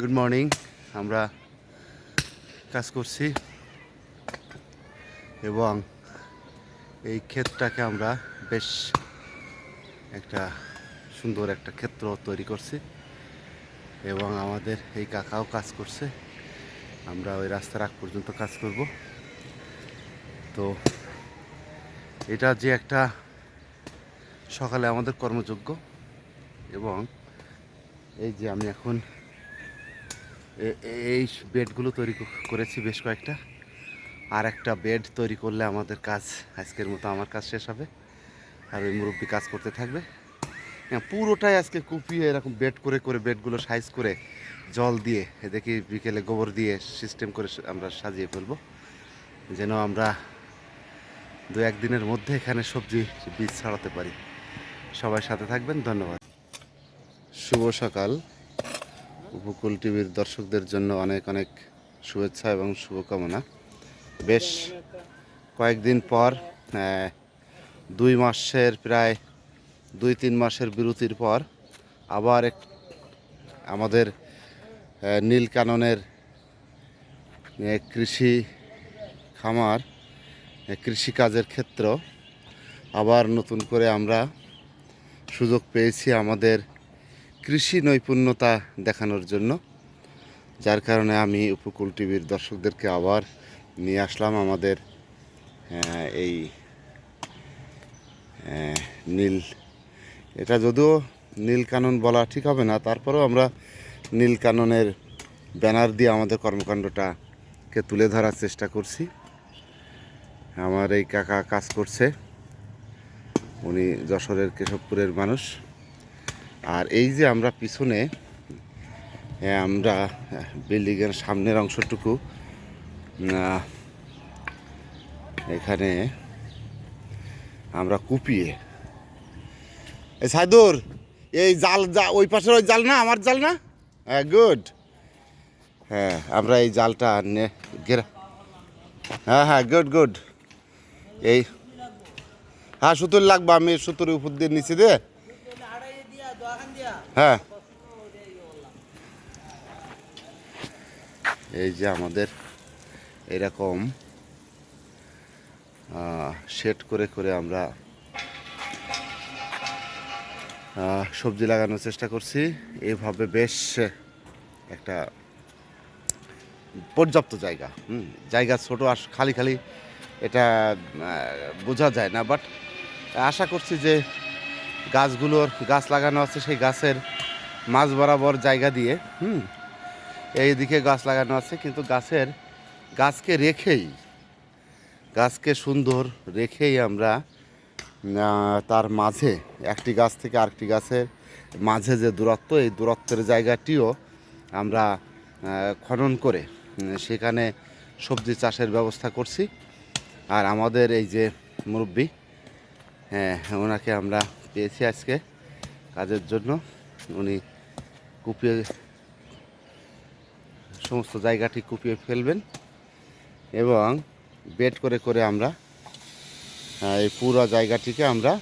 Good morning আমরা কাজ করছি। এবং এই ক্ষেতটাকে আমরা বেশ একটা সুন্দর একটা ক্ষেত্র তৈরি করছি। এবং আমাদের এই কাকাও কাজ করছে। আমরা ওই রাস্তার আগ পর্যন্ত কাজ করব। তো এটা যে একটা সকালে আমাদের কর্মযোগ্য। এবং এই যে আমি এখন এই বেডগুলো তৈরি করেছি বেশ কয়েকটা। আর একটা বেড তৈরি করলে আমাদের কাজ আজকের মতো আমার কাজ শেষ হবে। আর ওই মুরব্বী কাজ করতে থাকবে। পুরোটাই আজকে কুপিয়ে এরকম বেড করে করে বেডগুলো সাইজ করে জল দিয়ে দেখি বিকেলে গোবর দিয়ে সিস্টেম করে আমরা সাজিয়ে ফেলব। যেন আমরা দু একদিনের মধ্যে এখানে সবজি, বীজ ছাড়াতে পারি। সবাই সাথে থাকবেন, ধন্যবাদ। শুভ সকাল। উপকূল টিভির দর্শকদের জন্য অনেক অনেক শুভেচ্ছা এবং শুভকামনা। বেশ কয়েকদিন পর দুই মাসের প্রায় দুই তিন মাসের বিরতির পর আবার এক আমাদের নীলকাননের কৃষি খামার কৃষিকাজের ক্ষেত্র আবার নতুন করে আমরা সুযোগ পেয়েছি আমাদের কৃষি নৈপুণ্যতা দেখানোর জন্য, যার কারণে আমি উপকূল টিভির দর্শকদেরকে আবার নিয়ে আসলাম আমাদের এই নীল, এটা যদিও নীল কানন বলা ঠিক হবে না, তারপরেও আমরা নীল কাননের ব্যানার দিয়ে আমাদের কর্মকাণ্ডটাকে তুলে ধরার চেষ্টা করছি। আমার এই কাকা কাজ করছে, উনি যশোরের কেশবপুরের মানুষ। আর এই যে আমরা পিছনে আমরা বিল্ডিংয়ের সামনের অংশটুকু এখানে আমরা কুপিয়ে। এই সাইদুর, এই জাল যা, ওই পাশের ওই জাল না, আমার জাল না? হ্যাঁ গুড। হ্যাঁ আমরা এই জালটা নে ঘেরা হ্যাঁ হ্যাঁ গুড গুড। এই হ্যাঁ সুতোর লাগবে, আমি সুতোর উপর দিয়ে নিচে দিয়ে হ্যাঁ। এই যে আমাদের এরকম সেট করে করে আমরা সবজি লাগানোর চেষ্টা করছি। এভাবে বেশ একটা পর্যাপ্ত জায়গা হুম, জায়গা ছোট আর খালি খালি এটা বোঝা যায় না। বাট আশা করছি যে গাছগুলোর গাছ লাগানো আছে, সেই গাছের মাঝ বরাবর জায়গা দিয়ে, হুম? এইদিকে গাছ লাগানো আছে, কিন্তু গাছের, গাছকে রেখেই, গাছকে সুন্দর রেখেই আমরা তার মাঝে, একটি গাছ থেকে আরেকটি গাছের মাঝে যে দূরত্ব, এই দূরত্বের জায়গাটিও আমরা খনন করে সেখানে সবজি চাষের ব্যবস্থা করছি। আর আমাদের এই যে মুরব্বী হ্যাঁ ওনাকে আমরা পেয়েছি আজকে কাজের জন্য। উনি কুপিয়ে সমস্ত জায়গাটি কুপিয়ে ফেলবেন এবং বেড করে করে আমরা এই পুরো জায়গাটিকে আমরা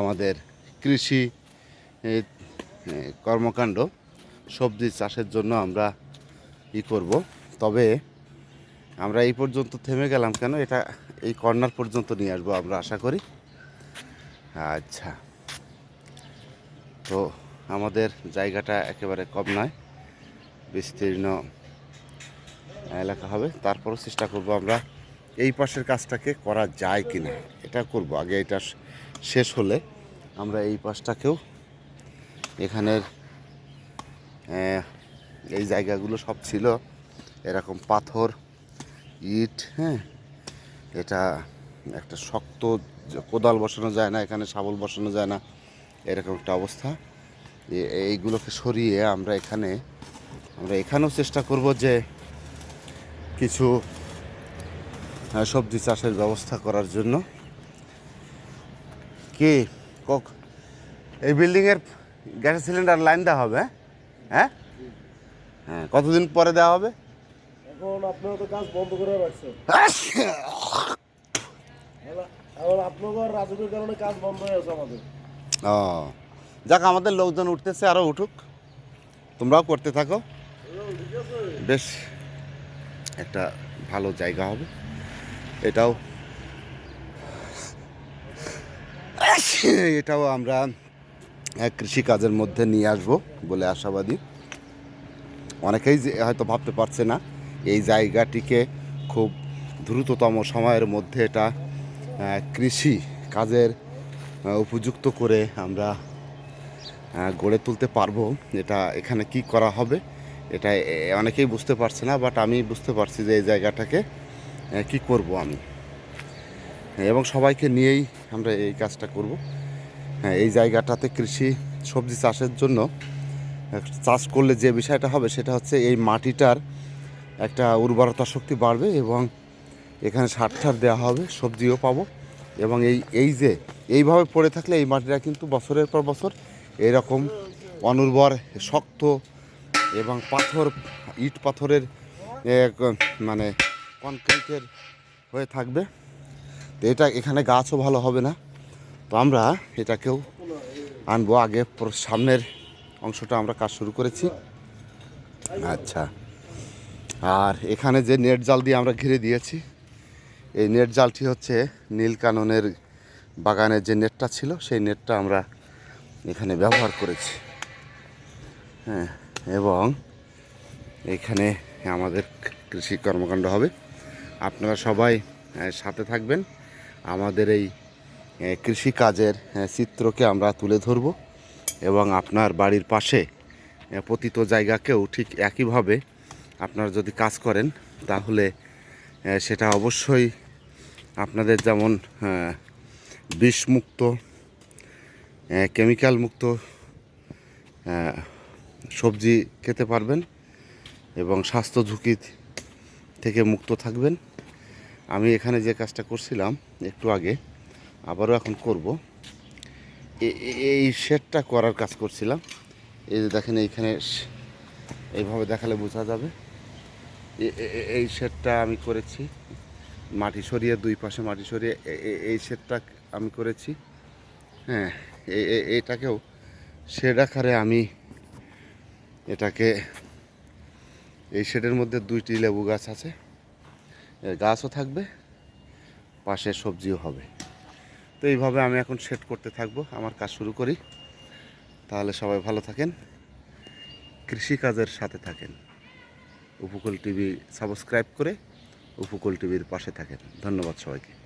আমাদের কৃষি কর্মকাণ্ড সবজি চাষের জন্য আমরা ই করব। তবে আমরা এই পর্যন্ত থেমে গেলাম কেন? এটা এই কর্নার পর্যন্ত নিয়ে আসব আমরা, আশা করি। আচ্ছা। তো আমাদের জায়গাটা একেবারে কম নয়, বিস্তীর্ণ এলাকা হবে। তারপরও চেষ্টা করব আমরা এই পাশের কাজটাকে করা যায় কি না এটা করব, আগে এটা শেষ হলে আমরা এই পাশটাকেও এখানের এই জায়গাগুলো সব ছিল, এরকম পাথর ইট হ্যাঁ? এটা একটা শক্ত কোদাল বসানো যায় না, এখানে শাবল বসানো যায় না, এরকম একটা অবস্থা। এইগুলোকে সরিয়ে আমরা এখানে, আমরা এখানেও চেষ্টা করব যে কিছু সবজি চাষের ব্যবস্থা করার জন্য। কি? কক? এই বিল্ডিংয়ের গ্যাসের সিলিন্ডার লাইন দেওয়া হবে? হ্যাঁ? হ্যাঁ কতদিন পরে দেওয়া হবে? এখন আপনারা তো কাজ বন্ধ করে রাখছেন। এখন- আপনাদের রাজুকের কারণে কাজ বন্ধ হয়ে আছে আমাদের। ও, যাক, আমাদের লোকজন উঠতেছে আরও উঠুক। তোমরাও করতে থাকো। বেশ, একটা ভালো জায়গা হবে। এটাও এটাও আমরা কৃষিকাজের মধ্যে নিয়ে আসব বলে আশাবাদী। অনেকেই যে হয়তো ভাবতে পারছে না। এই জায়গাটিকে খুব দ্রুততম সময়ের মধ্যে এটা কৃষি কাজের উপযুক্ত করে আমরা গড়ে তুলতে পারব। এটা এখানে কি করা হবে, এটা অনেকেই বুঝতে পারছে না বাট আমি বুঝতে পারছি যে এই জায়গাটাকে কি করব আমি। এবং সবাইকে নিয়েই আমরা এই কাজটা করব। হ্যাঁ এই জায়গাটাতে কৃষি, সবজি চাষের জন্য চাষ করলে যে বিষয়টা হবে সেটা হচ্ছে এই মাটিটার একটা উর্বরতা শক্তি বাড়বে এবং এখানে সার ঠার দেওয়া হবে, সবজিও পাবো। এবং এই এই যে, এইভাবে পড়ে থাকলে এই মাটিটা কিন্তু বছরের পর বছর এরকম অনুর্বর, শক্ত এবং পাথর, ইট পাথরের মানে কনক্রিটের হয়ে থাকবে। তো এটা এখানে গাছও ভালো হবে না। তো আমরা এটাকেও আনব। আগে সামনের অংশটা আমরা কাজ শুরু করেছি। আচ্ছা। আর এখানে যে নেট জাল দিয়ে আমরা ঘিরে দিয়েছি, এই নেট জালটি হচ্ছে নীলকাননের বাগানের যে নেটটা ছিল, সেই নেটটা আমরা এখানে ব্যবহার করেছি। হ্যাঁ এবং এখানে আমাদের কৃষি কর্মকাণ্ড হবে। আপনারা সবাই সাথে থাকবেন। আমাদের এই কৃষিকাজের চিত্রকে আমরা তুলে ধরব এবং আপনার বাড়ির পাশে পতিত জায়গাকেও ঠিক একইভাবে আপনারা যদি কাজ করেন, তাহলে সেটা অবশ্যই আপনাদের যেমন বিষমুক্ত কেমিক্যাল মুক্ত সবজি খেতে পারবেন এবং স্বাস্থ্য ঝুঁকি থেকে মুক্ত থাকবেন। আমি এখানে যে কাজটা করছিলাম একটু আগে, আবারও এখন করব। এই শেডটা করার কাজ করছিলাম। এই যে দেখেন, এইখানে এইভাবে দেখালে বোঝা যাবে। এই শেডটা আমি করেছি। মাটি সরিয়ে, দুই পাশে মাটি সরিয়ে এই শেডটা আমি করেছি। হ্যাঁ এটাকেও শেড আকারে আমি এটাকে, এই শেডের মধ্যে দুইটি লেবু গাছ আছে। গাছও থাকবে, পাশে সবজিও হবে। তো এইভাবে আমি এখন সেট করতে থাকব, আমার কাজ শুরু করি। তাহলে সবাই ভালো থাকেন, কৃষিকাজের সাথে থাকেন। উপকূল টিভি সাবস্ক্রাইব করে উপকূল টিভির পাশে থাকেন। ধন্যবাদ সবাইকে।